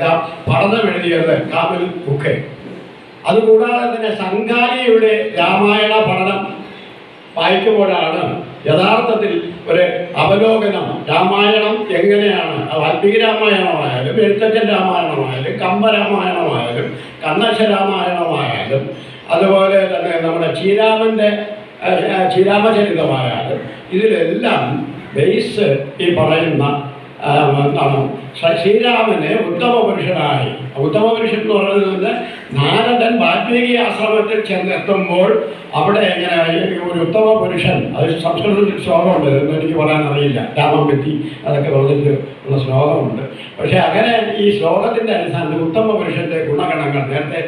എല്ലാം പഠനം എഴുതിയത് കാമിൽ ബുക്ക്. അതുകൂടാതെ തന്നെ സംഘാലിയുടെ രാമായണ പഠനം വായിക്കുമ്പോഴാണ് യഥാർത്ഥത്തിൽ ഒരു അവലോകനം. രാമായണം എങ്ങനെയാണ്? വാൽമീകി രാമായണമായാലും എഴുത്തച്ഛൻ രാമായണമായാലും കമ്പരാമായണമായാലും കണ്ണശ രാമായണമായാലും അതുപോലെ തന്നെ നമ്മുടെ ശ്രീരാമന്റെ ശ്രീരാമചരിതമായാലും ഇതിലെല്ലാം ബേസ് ഈ പറയുന്ന ശ്രീരാമനെ ഉത്തമ പുരുഷനായി. ഉത്തമ പുരുഷൻ എന്ന് പറയുന്നത് നാരദൻ വാൽമീകി ആശ്രമത്തിൽ ചെന്നെത്തുമ്പോൾ അവിടെ എങ്ങനെ ഒരു ഉത്തമ പുരുഷൻ അത് സംസ്കൃതത്തിൽ ശ്ലോകമുണ്ട് എന്ന് എനിക്ക് പറയാൻ അറിയില്ല. രാമം പറ്റി അതൊക്കെ പറഞ്ഞിട്ട് ഉള്ള ശ്ലോകമുണ്ട്. പക്ഷേ അങ്ങനെ ഈ ശ്ലോകത്തിന്റെ അടിസ്ഥാനത്തിൽ ഉത്തമ പുരുഷന്റെ ഗുണഗണങ്ങൾ നേരത്തെ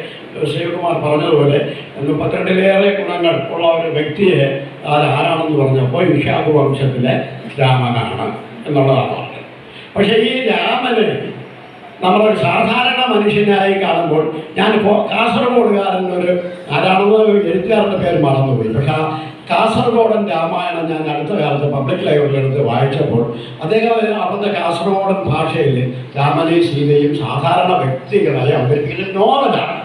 ശിവകുമാർ പറഞ്ഞതുപോലെ മുപ്പത്തിരണ്ടിലേറെ ഗുണങ്ങൾ ഉള്ള ഒരു വ്യക്തിയെ അത് ആരാണെന്ന് പറഞ്ഞപ്പോൾ വിശാഖ വംശത്തിലെ രാമനാണ് എന്നുള്ളതാണ്. പക്ഷേ ഈ രാമന് നമ്മളൊരു സാധാരണ മനുഷ്യനായി കാണുമ്പോൾ ഞാൻ കാസർഗോഡുകാരൻ ഒരു ആരാണെന്ന് എഴുത്തുകാരുടെ പേര് മറന്നുപോയി. പക്ഷെ ആ കാസർഗോഡൻ രാമായണം ഞാൻ അടുത്ത കാലത്ത് പബ്ലിക് ലൈബ്രറി എടുത്ത് വായിച്ചപ്പോൾ അദ്ദേഹം അവിടുത്തെ കാസർഗോഡൻ ഭാഷയിൽ രാമനെയും സീതയും സാധാരണ വ്യക്തികളായി അവതരിപ്പിക്കുന്ന നോവലാണ്.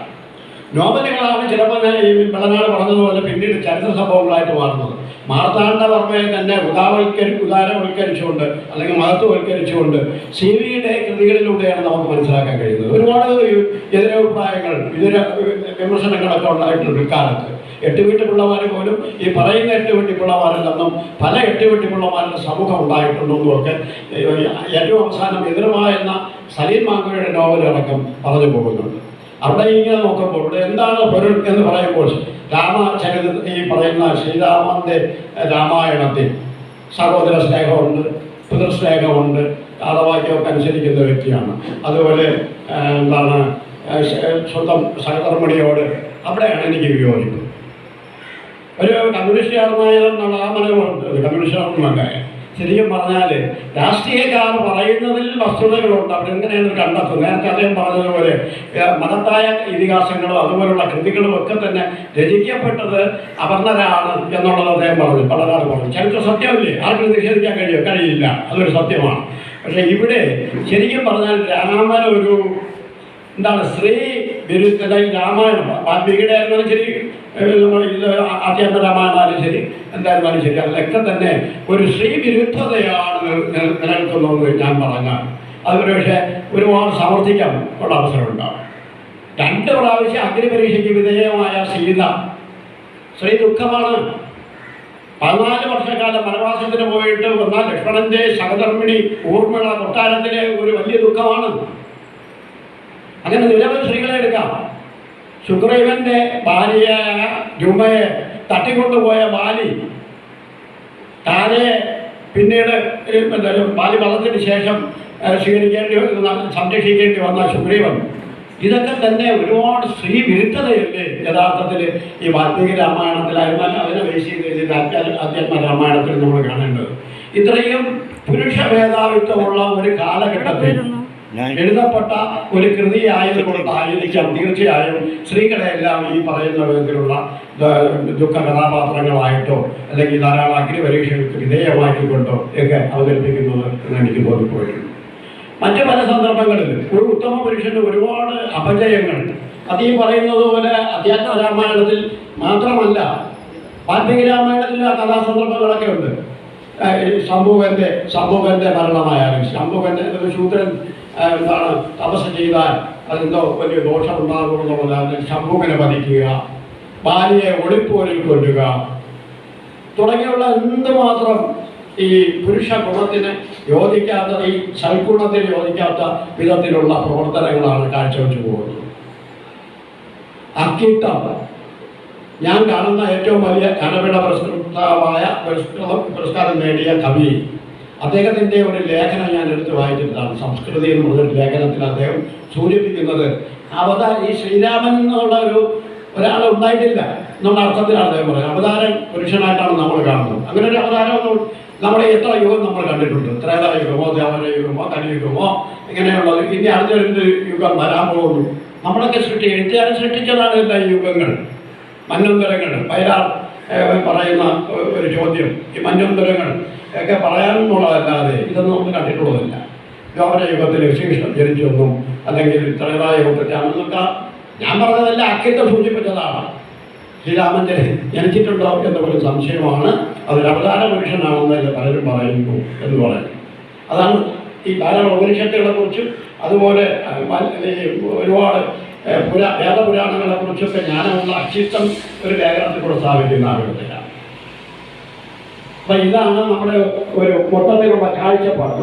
നോവലുകളാണ് ചിലപ്പോൾ ഈ പിള്ളനാട് പറഞ്ഞതുപോലെ പിന്നീട് ചരിത്ര സംഭവങ്ങളായിട്ട് മാറുന്നത്. മാർത്താണ്ഡവർമ്മയെ തന്നെ ഉദാവൽക്കരി ഉദാരവൽക്കരിച്ചുകൊണ്ട് അല്ലെങ്കിൽ മഹത്വവൽക്കരിച്ചുകൊണ്ട് സി വിയുടെ കൃതികളിലൂടെയാണ് നമുക്ക് മനസ്സിലാക്കാൻ കഴിയുന്നത്. ഒരുപാട് എതിരഭിപ്രായങ്ങൾ ഇതര വിമർശനങ്ങളൊക്കെ ഉണ്ടായിട്ടുണ്ട് ഇക്കാലത്ത്. എട്ട് പിള്ളമാർ പോലും ഈ പറയുന്ന എട്ട് നിന്നും പല എട്ട് പിള്ളമാരുടെ സമൂഹം ഉണ്ടായിട്ടുണ്ടെന്നും ഒക്കെ ഏറ്റവും അവസാനം എതിർമായെന്ന സലീം മാങ്കോയുടെ നോവലടക്കം പറഞ്ഞു പോകുന്നുണ്ട്. അവിടെ ഇങ്ങനെ നോക്കുമ്പോൾ ഇവിടെ എന്താണ് പൊരുൾ എന്ന് പറയുമ്പോൾ രാമചരിത ഈ പറയുന്ന ശ്രീരാമന്റെ രാമായണത്തിൽ സഹോദര സ്നേഹമുണ്ട് പിതൃസ്നേഹമുണ്ട് കാലവാക്യമൊക്കെ അനുസരിക്കുന്ന വ്യക്തിയാണ്. അതുപോലെ ആ, എന്താണ് ആ, സ്വന്തം സഹകർമ്മിണിയോട് അവിടെയാണ് എനിക്ക് വിയോജിപ്പ് ഒരു കമ്മ്യൂണിസ്റ്റുകാരനായതെന്നുള്ള ആ മനോഹരമുണ്ട് കമ്മ്യൂണിസ്റ്റുകാരനൊക്കെ ശരിക്കും പറഞ്ഞാൽ രാഷ്ട്രീയക്കാർ പറയുന്നതിൽ വസ്തുതകളുണ്ട് അവരെങ്ങനെയാണ് കണ്ടെത്തുന്നത് നേരത്തെ അദ്ദേഹം പറഞ്ഞതുപോലെ മഹത്തായ ഇതിഹാസങ്ങളും അതുപോലുള്ള കൃതികളും ഒക്കെ തന്നെ രചിക്കപ്പെട്ടത് അവർണരാണ് എന്നുള്ളത് അദ്ദേഹം പറഞ്ഞു. പലരാൾ പറഞ്ഞു. ചരിത്ര സത്യമല്ലേ? ആർക്കും നിഷേധിക്കാൻ കഴിയോ? കഴിയില്ല. അതൊരു സത്യമാണ്. പക്ഷേ ഇവിടെ ശരിക്കും പറഞ്ഞാൽ രാമൻ ഒരു എന്താണ്? ശ്രീ ഈ രാമായണം. വാൽമീകിയുടെ ആയിരുന്നാലും ശരി നമ്മൾ ഇത് ആദ്യാത്മ രാമായണമായാലും ശരി എന്തായിരുന്നാലും ശരി അതിലൊക്കെ തന്നെ ഒരു ശ്രീ വിരുദ്ധതയാണ് നിൽ- നിൽ- നിലനിൽക്കുന്നതെന്ന് ഞാൻ പറഞ്ഞാൽ അതുപോലെ പക്ഷേ ഒരുപാട് സമർത്ഥിക്കാൻ ഉള്ള അവസരമുണ്ടാവും രണ്ട് പ്രാവശ്യം അഗ്നിപരീക്ഷയ്ക്ക് വിധേയമായ സീത ശ്രീ ദുഃഖമാണ്. പതിനാല് വർഷക്കാലം വനവാസത്തിന് പോയിട്ട് വന്നാൽ ലക്ഷ്മണന്റെ സഹധർമ്മിണി ഊർമിള കൊട്ടാരത്തിലെ ഒരു വലിയ ദുഃഖമാണ്. അങ്ങനെ നിരവധി സ്ത്രീകളെ എടുക്കാം. ശുക്രൈവന്റെ ഭാര്യയായ ജുമയെ തട്ടിക്കൊണ്ടുപോയ ബാലി. താനെ പിന്നീട് ബാലി വളർന്നതിന് ശേഷം സ്വീകരിക്കേണ്ടി സംരക്ഷിക്കേണ്ടി വന്ന ശുക്രൈവൻ. ഇതൊക്കെ തന്നെ ഒരുപാട് സ്ത്രീ വിരുദ്ധതയല്ലേ യഥാർത്ഥത്തിൽ ഈ വാൽമീകി രാമായണത്തിലായിരുന്നാലും അതിനെ ബേസ് ചെയ്ത് അധ്യാത്മ രാമായണത്തിൽ നമ്മൾ കാണേണ്ടത്. ഇത്രയും പുരുഷ മേധാവിത്വമുള്ള ഒരു കാലഘട്ടത്തിൽ എഴുതപ്പെട്ട ഒരു കൃതി ആയതുകൊണ്ടായിരിക്കാം തീർച്ചയായും സ്ത്രീകളെല്ലാം ഈ പറയുന്ന വിധത്തിലുള്ള ദുഃഖ കഥാപാത്രങ്ങളായിട്ടോ അല്ലെങ്കിൽ ധാരാളം അഗ്നിപരീക്ഷകൾക്ക് വിധേയമാക്കിക്കൊണ്ടോ ഒക്കെ അവതരിപ്പിക്കുന്നത് എന്ന് എനിക്ക് തോന്നിപ്പോയിട്ടുണ്ട് മറ്റു പല സന്ദർഭങ്ങളിൽ ഒരു ഉത്തമ പുരുഷന് ഒരുപാട് അപജയങ്ങൾ. അത് ഈ പറയുന്നത് പോലെ അധ്യാത്മ രാമായണത്തിൽ മാത്രമല്ല വാൽമീകി രാമായണത്തിൽ ആ കഥാസന്ദർഭങ്ങളൊക്കെ ഉണ്ട്. ശംഭുവന്റെ ശംഭുവന്റെ മരണമായാലും ശംഭുവന്റെ ശൂദ്രൻ എന്താണ് തപസ് ചെയ്താൽ അതെന്തോ വലിയ ദോഷം പോലെ അതിൽ ശംഭുവിനെ വധിക്കുക ബാലിയെ ഒളിപ്പോലിൽ കൊല്ലുക. തുടങ്ങിയുള്ള എന്തുമാത്രം ഈ പുരുഷ ഗുണത്തിന് യോജിക്കാത്ത ഈ സൽഗുണത്തിന് യോജിക്കാത്ത വിധത്തിലുള്ള പ്രവർത്തനങ്ങളാണ് കാഴ്ചവെച്ചു പോകുന്നത്. അക്കിട്ടം ഞാൻ കാണുന്ന ഏറ്റവും വലിയ കനപിട പുരസ്കൃതമായ പുരസ്കൃതം പുരസ്കാരം നേടിയ കവി അദ്ദേഹത്തിന്റെ ഒരു ലേഖനം ഞാൻ എടുത്ത് വായിച്ചിട്ടാണ് സംസ്കൃതി എന്ന് പറഞ്ഞൊരു ലേഖനത്തിൽ അദ്ദേഹം സൂചിപ്പിക്കുന്നത് അവതാര ഈ ശ്രീരാമൻ എന്നുള്ള ഒരു ഒരാൾ ഉണ്ടായിട്ടില്ല എന്നുള്ള അർത്ഥത്തിലാണ് അദ്ദേഹം പറയുന്നത്. അവതാരം പുരുഷനായിട്ടാണ് നമ്മൾ കാണുന്നത്. അങ്ങനെ ഒരു അവതാരം നമ്മുടെ എത്ര യുഗം നമ്മൾ കണ്ടിട്ടുണ്ട്. ത്രേതാ യുഗമോ ദേവന യുഗമോ കലിയുഗമോ ഇങ്ങനെയുള്ളത് ഇനി അടുത്തൊരു യുഗം വരാൻ പോകുന്നു. നമ്മളൊക്കെ സൃഷ്ടി എഴുത്തുകാരൻ സൃഷ്ടിച്ചതാണ് എല്ലാ യുഗങ്ങൾ? മന്നന്തരങ്ങൾ പൈരാർ പറയുന്ന ഒരു ചോദ്യം. ഈ മന്വന്തരങ്ങൾ ഒക്കെ പറയാനെന്നുള്ളതല്ലാതെ ഇതൊന്നും നമ്മൾ കണ്ടിട്ടുള്ളതല്ല. ദ്വാപര യുഗത്തിൽ ശ്രീകൃഷ്ണൻ ജനിച്ചൊന്നും അല്ലെങ്കിൽ ത്രേതായ യുഗത്തിലാണെന്നൊക്കെ ഞാൻ പറഞ്ഞതല്ല അക്കിട്ട് സൂചിപ്പിച്ചതാണ്. ശ്രീരാമൻ ജനിച്ചിട്ടുണ്ടോ ജനിച്ചിട്ടുണ്ടോ എന്നൊരു സംശയമാണ്. അതൊരു അവതാര പുരുഷനാണെന്ന് പലരും പറയുന്നു എന്ന് പറയുന്നു അതാണ് ഈ ധാരാളം ഉപനിഷത്തുകളെ കുറിച്ചും അതുപോലെ ഒരുപാട് പുരാ വേദപുരാണങ്ങളെ കുറിച്ചൊക്കെ ജ്ഞാനമുള്ള അക്ഷിത്വം ഒരു ലേഖനത്തിൽ കൂടെ സ്ഥാപിക്കുന്ന ആളുകളില്ല. അപ്പം ഇതാണ് നമ്മുടെ ഒരു മൊത്തത്തിലുള്ള കാഴ്ചപ്പാട്.